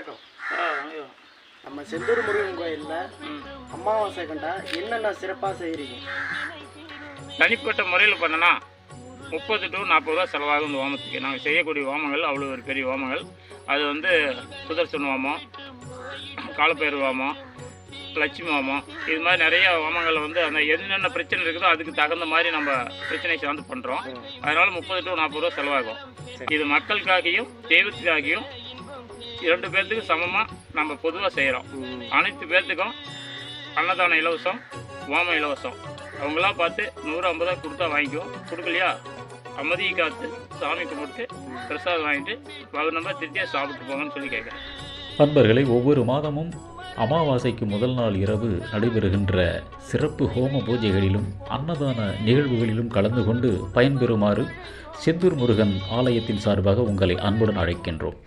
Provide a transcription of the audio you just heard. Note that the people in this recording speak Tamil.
வணக்கம். நம்ம செந்தூர் முருகன் கோயிலில். அமாவாசை கண்டா என்னென்ன சிறப்பாக செய்கிறீங்க தனிப்பட்ட முறையில் பண்ணனா முப்பது டு நாற்பது ரூபா செலவாகும் இந்த ஹோமத்துக்கு. நாங்கள் செய்யக்கூடிய ஹோமங்கள் அவ்வளோ ஒரு பெரிய ஹோமங்கள். அது வந்து சுதர்சன ஹோமம் காலப்பேர் ஹோமம் லட்சுமி ஹோமம். இது மாதிரி நிறைய ஹோமங்கள் வந்து அந்த என்னென்ன பிரச்சனை இருக்குதோ அதுக்கு தகுந்த மாதிரி நம்ம பிரச்சனை சார்ந்து பண்ணுறோம் அதனால் முப்பது டு நாற்பது ரூபா செலவாகும். இது மக்களுக்காகியும் தெய்வத்துக்காகியும் இரண்டு பேர்த்துக்கும் சமமாக நம்ம பொதுவாக செய்கிறோம் அனைத்து பேர்த்துக்கும் அன்னதானம் இலவசம் ஓமம் இலவசம். அவங்களாம் பார்த்து நூறு ஐம்பதா கொடுத்தா வாங்கிக்குவோம் கொடுக்கலையா? அமைதியை காத்து சாமி கும்பிட்டு பிரசாதம் வாங்கிட்டு நம்ம திருப்தியாக சாப்பிட்டு போங்கன்னு சொல்லி கேட்குறேன் நண்பர்களை ஒவ்வொரு மாதமும் அமாவாசைக்கு முதல் நாள் இரவு நடைபெறுகின்ற சிறப்பு ஹோம பூஜைகளிலும் அன்னதான நிகழ்வுகளிலும் கலந்து கொண்டு பயன்பெறுமாறு செந்தூர் முருகன் ஆலயத்தின் சார்பாக உங்களை அன்புடன் அழைக்கின்றோம்.